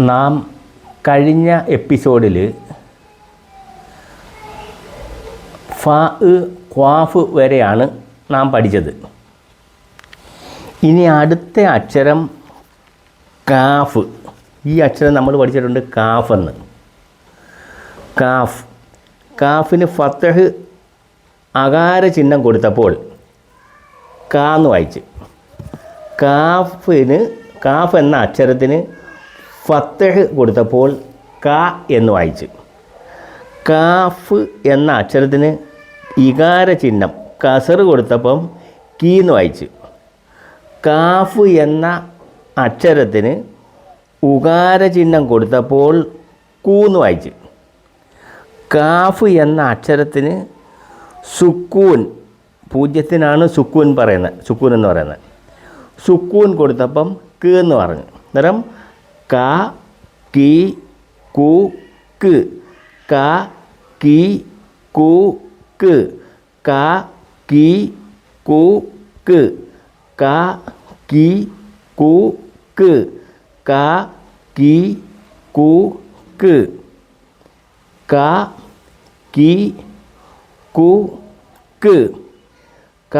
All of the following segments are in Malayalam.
നാം കഴിഞ്ഞ എപ്പിസോഡിൽ ഫ ക്വാഫ് വരെയാണ് നാം പഠിച്ചത്. ഇനി അടുത്ത അക്ഷരം കാഫ്. ഈ അക്ഷരം നമ്മൾ പഠിച്ചിട്ടുണ്ട് കാഫ് എന്ന് കാഫ്. കാഫിന് ഫത്തഹ് അകാര ചിഹ്നം കൊടുത്തപ്പോൾ കാന്ന് വായിച്ച്. കാഫിന് കാഫ് എന്ന അക്ഷരത്തിന് ഫത്തഹ് കൊടുത്തപ്പോൾ ക എന്ന് വായിച്ചു. കാഫ് എന്ന അക്ഷരത്തിന് ഇകാര ചിഹ്നം കസർ കൊടുത്തപ്പം കീ എന്ന് വായിച്ചു. കാഫ് എന്ന അക്ഷരത്തിന് ഉകാര ചിഹ്നം കൊടുത്തപ്പോൾ കൂന്ന് വായിച്ചു. കാഫ് എന്ന അക്ഷരത്തിന് സുക്കൂൻ പൂജ്യത്തിനാണ് സുക്കൂൻ പറയുന്നത് സുക്കൂൻ എന്ന് പറയുന്നത്. സുക്കൂൻ കൊടുത്തപ്പം ക് എന്ന് പറഞ്ഞു. അന്നേരം ക കി കു ക്. ക കി കു ക്. ക കി കു ക്. ക കി കു ക്. ക കി കു ക്. ക കി കു ക്. ക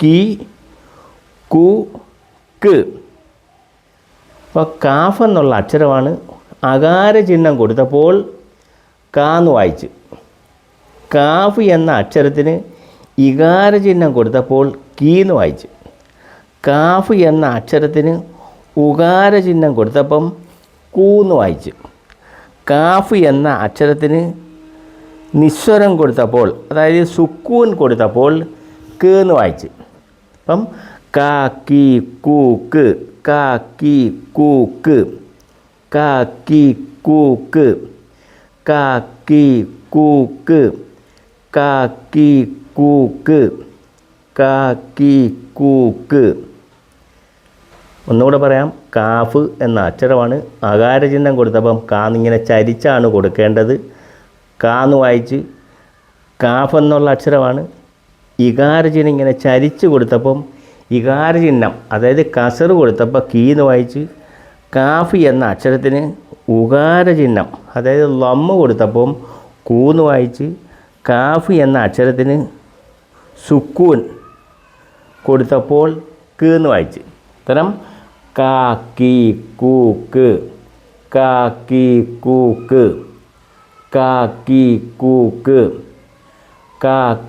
കി കു ക്. അപ്പോൾ കാഫ് എന്നുള്ള അക്ഷരമാണ് അകാര ചിഹ്നം കൊടുത്തപ്പോൾ കാന്ന് വായിച്ച്. കാഫ് എന്ന അക്ഷരത്തിന് ഇകാര ചിഹ്നം കൊടുത്തപ്പോൾ കീന്ന് വായിച്ച്. കാഫ് എന്ന അക്ഷരത്തിന് ഉകാര ചിഹ്നം കൊടുത്തപ്പം കൂന്ന് വായിച്ച്. കാഫ് എന്ന അക്ഷരത്തിന് നിസ്വരം കൊടുത്തപ്പോൾ അതായത് സുക്കൂൻ കൊടുത്തപ്പോൾ കേന്ന് വായിച്ച്. അപ്പം കാക്കി കൂക്ക് കാക്കി കൂക്ക് കാക്കി കൂക്ക് കാക്കി കൂക്ക് കാക്കി കൂക്ക് കാക്കി കൂക്ക് ഒന്നുകൂടെ പറയാം കാഫ് എന്ന അക്ഷരമാണ് അകാരചിഹ്നം കൊടുത്തപ്പം കാന്നിങ്ങനെ ചരിച്ചാണ് കൊടുക്കേണ്ടത്. കാന്ന് വായിച്ച് കാഫ് എന്നുള്ള അക്ഷരമാണ് ഇകാരചിഹ്നം ഇങ്ങനെ ചരിച്ച് കൊടുത്തപ്പം ഇകാരചിഹ്നം അതായത് കസറ് കൊടുത്തപ്പോൾ കീന്ന് വായിച്ച് കാഫ് എന്ന അക്ഷരത്തിന് ഉകാര ചിഹ്നം അതായത് ലമ്മ കൊടുത്തപ്പം കൂന്ന് വായിച്ച് കാഫ് എന്ന അക്ഷരത്തിന് സുക്കൂൻ കൊടുത്തപ്പോൾ ക് എന്ന് വായിച്ച്. ഇത്തരം കാ കി കൂക്ക് കാ കി കൂ ക് കാ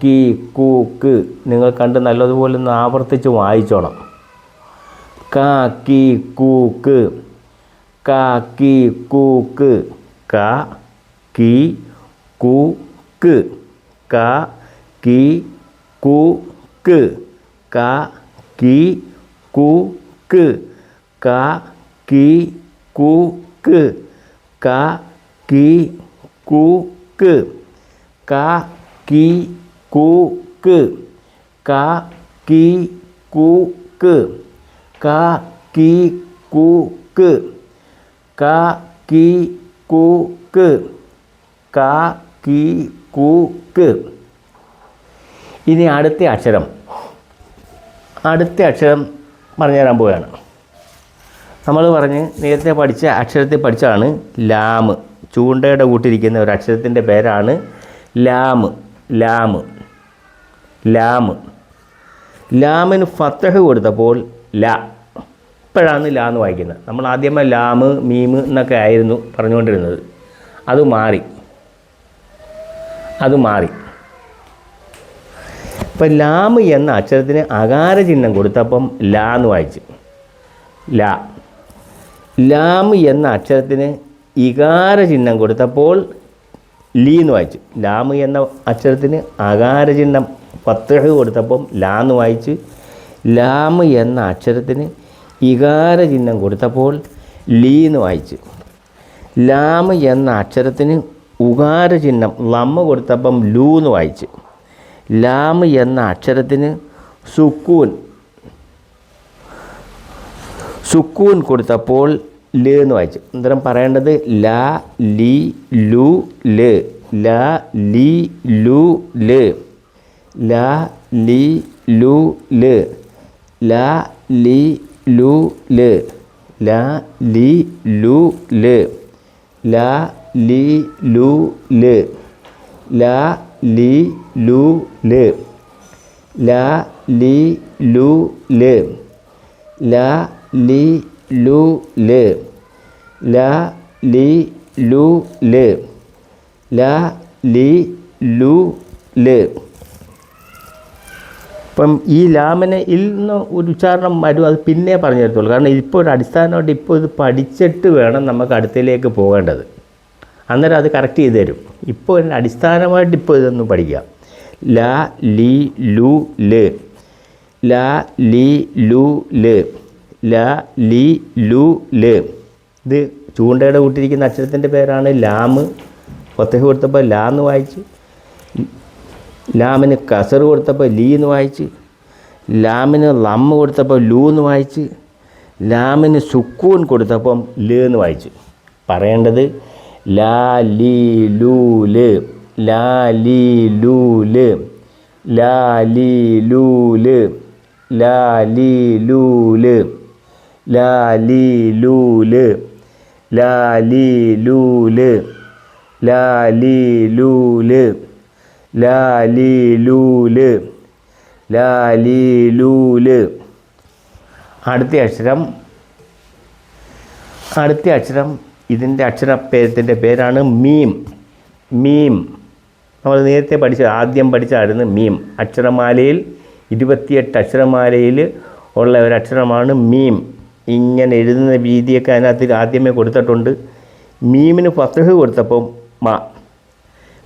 കി കി നിങ്ങൾ കണ്ട് നല്ലതുപോലെ ഒന്ന് ആവർത്തിച്ച് വായിച്ചോണം. കാ കി കൂ ക്. ക കി കൂക്ക് ക. കാ കൂക്ക് ക് കാ. കൂക്ക് ക് ക കൂക്ക് ക കാ കൂക്ക് കി കൂ ക്. കാ കി കു ക്. കാ കി കു ക്. കാ കി കു ക്. കാ കി കു ക്. ക കി കു ക്. ഇനി അടുത്ത അക്ഷരം. അടുത്ത അക്ഷരം പറഞ്ഞു തരാൻ പോവുകയാണ് നമ്മൾ പറഞ്ഞ് നേരത്തെ പഠിച്ച അക്ഷരത്തിൽ പഠിച്ചതാണ് ലാമ്. ചൂണ്ടയുടെ കൂട്ടിരിക്കുന്ന ഒരു അക്ഷരത്തിന്റെ പേരാണ് ലാമ്. ലാമ്. ലാമ്. ലാമിന് ഫത്തഹ് കൊടുത്തപ്പോൾ ല. ഇപ്പോഴാണ് ലാ എന്ന് വായിക്കുന്നത്. നമ്മൾ ആദ്യമേ ലാമ് മീമ് എന്നൊക്കെ ആയിരുന്നു പറഞ്ഞുകൊണ്ടിരുന്നത്. അത് മാറി. അത് മാറി. ഇപ്പം ലാമ് എന്ന അക്ഷരത്തിന് അകാര ചിഹ്നം കൊടുത്തപ്പം ലാ എന്ന് വായിച്ചു. ലാ. ലാമ് എന്ന അക്ഷരത്തിന് ഇകാര ചിഹ്നം കൊടുത്തപ്പോൾ ലീ എന്ന് വായിച്ചു. ലാമ് എന്ന അക്ഷരത്തിന് അകാരചിഹ്നം പത്തഹ് കൊടുത്തപ്പം ലാ എന്ന് വായിച്ച് ലാമ് എന്ന അക്ഷരത്തിന് ഇകാര ചിഹ്നം കൊടുത്തപ്പോൾ ലീ എന്ന് വായിച്ച്. ലാമ് എന്ന അക്ഷരത്തിന് ഉകാര ചിഹ്നം ലമ്മ കൊടുത്തപ്പം ലൂ എന്ന് വായിച്ച്. ലാമ് എന്ന അക്ഷരത്തിന് സുക്കൂൻ സുക്കൂൻ കൊടുത്തപ്പോൾ ൽ എന്ന് വായിച്ചു. അന്നേരം പറയേണ്ടത് ല ലി ലു ൽ. ല ലി ലു ൽ. ല ലി ലു ൽ. ല ലി ലു ൽ. ല ലി ലു ൽ. ല ലി ലു ൽ. ല ലി ലു ൽ. ല ലി ലു ൽ. ല ലി ലു ൽ. ല ലി ലു ൽ. ല ലി ലു ൽ. ഇപ്പം ഈ ലാമിനെ ഇൽ നിന്ന് ഒരു ഉച്ചാരണം വരും അത് പിന്നെ പറഞ്ഞു തരത്തുള്ളൂ കാരണം ഇപ്പോൾ ഒരു അടിസ്ഥാനമായിട്ട് ഇപ്പോൾ ഇത് പഠിച്ചിട്ട് വേണം നമുക്ക് അടുത്തതിലേക്ക് പോകേണ്ടത്. അന്നേരം അത് കറക്റ്റ് ചെയ്ത് തരും. ഇപ്പോൾ ഒരു അടിസ്ഥാനമായിട്ട് ഇപ്പോൾ ഇതൊന്ന് പഠിക്കുക ല ലി ലു ൽ. ല ലി ലു ൽ. ല ലി ലു ല. ഇത് ചൂണ്ടയുടെ കൂട്ടിരിക്കുന്ന അക്ഷരത്തിന്റെ പേരാണ് ലാമ് ഒത്തഹ കൊടുത്തപ്പോൾ ലാ എന്ന് വായിച്ച്. ലാമിന് കസർ കൊടുത്തപ്പോൾ ലീ എന്ന് വായിച്ച്. ലാമിന് ലമ്മ് കൊടുത്തപ്പോൾ ലൂ എന്ന് വായിച്ച്. ലാമിന് സുക്കൂൻ കൊടുത്തപ്പം ല എന്ന് വായിച്ചു. പറയേണ്ടത് ലാ ലീ ലൂ ല. ലാ ലീ ലൂ ല. ലാ ലീ ലൂ ല. ലാ ലീ ലൂ ൽ. ലാലിലൂൽ ലാലിലൂൽ ലാലിലൂൽ ലാലിലൂൽ ലാലിലൂൽ അടുത്ത അക്ഷരം. അടുത്ത അക്ഷരം. ഇതിന്റെ അക്ഷരപ്പേരത്തിന്റെ പേരാണ് മീം. മീം. നമ്മൾ നേരത്തെ പഠിച്ച ആദ്യം പഠിച്ചായിരുന്നു മീം. അക്ഷരമാലയിൽ ഇരുപത്തിയെട്ട് അക്ഷരമാലയിൽ ഉള്ള ഒരു അക്ഷരമാണ് മീം. ഇങ്ങനെ എഴുതുന്ന രീതിയൊക്കെ അതിനകത്ത് ആദ്യമേ കൊടുത്തിട്ടുണ്ട്. മീമിന് ഫസഹ് കൊടുത്തപ്പം മ.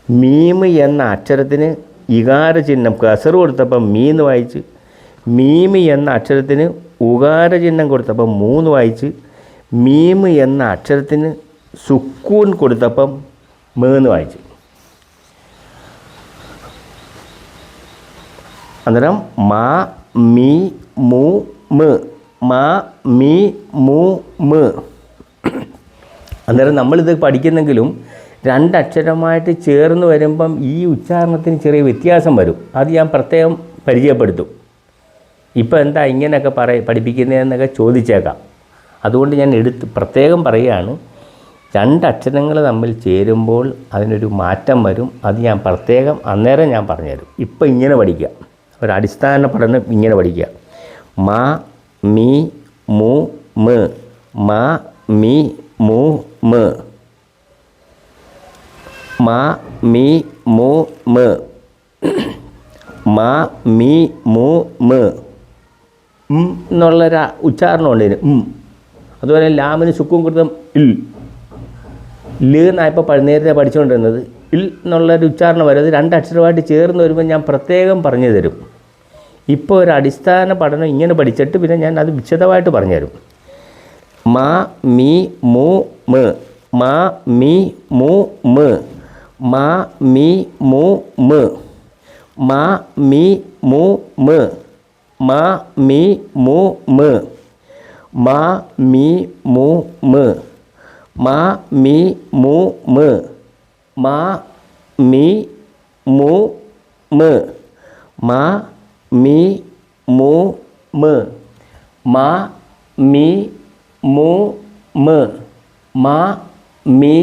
മീമ് എന്ന അക്ഷരത്തിന് ഇകാര ചിഹ്നം കസർ കൊടുത്തപ്പം മീന്ന് വായിച്ച് മീമ് എന്ന അക്ഷരത്തിന് ഉകാര ചിഹ്നം കൊടുത്തപ്പം മൂന്ന് വായിച്ച് മീമ് എന്ന അക്ഷരത്തിന് സുക്കൂൻ കൊടുത്തപ്പം മേന്ന് വായിച്ച്. അന്നേരം മാ മീ മു മ് മാ മി മു മ്. അന്നേരം നമ്മളിത് പഠിക്കുന്നെങ്കിലും രണ്ടക്ഷരമായിട്ട് ചേർന്ന് വരുമ്പം ഈ ഉച്ചാരണത്തിന് ചെറിയ വ്യത്യാസം വരും. അത് ഞാൻ പ്രത്യേകം പരിചയപ്പെടുത്തും. ഇപ്പം എന്താ ഇങ്ങനെയൊക്കെ പറയ പഠിപ്പിക്കുന്നതെന്നൊക്കെ ചോദിച്ചേക്കാം. അതുകൊണ്ട് ഞാൻ എടുത്ത് പ്രത്യേകം പറയുകയാണ് രണ്ടക്ഷരങ്ങൾ തമ്മിൽ ചേരുമ്പോൾ അതിനൊരു മാറ്റം വരും. അത് ഞാൻ പ്രത്യേകം അന്നേരം ഞാൻ പറഞ്ഞുതരും. ഇപ്പം ഇങ്ങനെ പഠിക്കുക. ഒരു അടിസ്ഥാന പഠനം ഇങ്ങനെ പഠിക്കുക. മാ മീ മു മ്. മാ മി മു മ്. മാ മി മു മ്. മാ മി മു മ്. എന്നുള്ളൊരു ഉച്ചാരണമുണ്ട് ഇതിന്. അതുപോലെ ലാമിന് സുക്കും കൊടുത്ത ഇൽ. ൽ എന്നായപ്പോൾ പ- നേരത്തെ പഠിച്ചുകൊണ്ടിരുന്നത്. ഇൽ എന്നുള്ളൊരു ഉച്ചാരണം വരും അത് രണ്ട് അക്ഷരമായിട്ട് ചേർന്ന് വരുമ്പോൾ ഞാൻ പ്രത്യേകം പറഞ്ഞു തരും. ഇപ്പോൾ ഒരു അടിസ്ഥാന പഠനം ഇങ്ങനെ പഠിച്ചിട്ട് പിന്നെ ഞാൻ അത് വിശദമായിട്ട് പറഞ്ഞുതരും. മ മാ മീ മു. മ് മാ മീ മു. മ് മാ മീ മു. മ് മാ മീ മു. മ് മാ മീ മു. മ് മാ മീ മു. മ് മാ മീ മു. മ് മാ മീ മു. മ് mi mu mơ ma mi mu mơ ma mi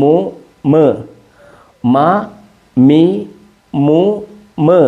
mu mơ ma mi mu mơ